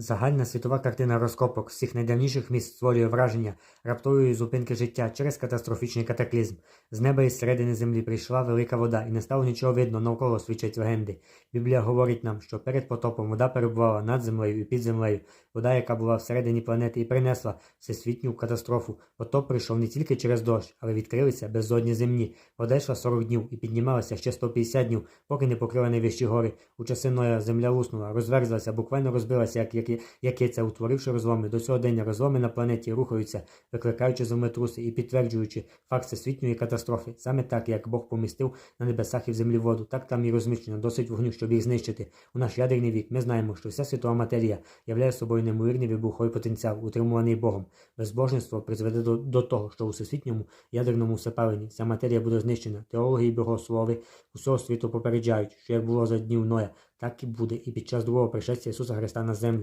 Загальна світова картина розкопок всіх найдавніших міст створює враження раптової зупинки життя через катастрофічний катаклізм. З неба із середини землі прийшла велика вода, і не стало нічого видно, навколо свідчать легенди. Біблія говорить нам, що перед потопом вода перебувала над землею і під землею, вода, яка була всередині планети і принесла всесвітню катастрофу. Потоп прийшов не тільки через дощ, але відкрилися безодні земні. Вода йшла 40 днів і піднімалася ще 150 днів, поки не покрила найвищі гори. У часи Ноя земля луснула, розверзлася, буквально розбилася, як, як, як яйця, утворивши розломи. До цього дня розломи на планеті рухаються, викликаючи землетруси і підтверджуючи факт всесвітньої катастрофи. Саме так, як Бог помістив на небесах і в землі воду, так там і розміщено досить вогню, щоб їх знищити. У наш ядерний вік ми знаємо, що вся світова матерія являє собою неймовірний вибуховий потенціал, утримуваний Богом. Безбожництво призведе до, до того, що у всесвітньому ядерному всепаленні вся матерія буде знищена. Теологи і богослови усього світу попереджають, що як було за днів Ноя, так і буде і під час другого пришестя Ісуса Христа на землю.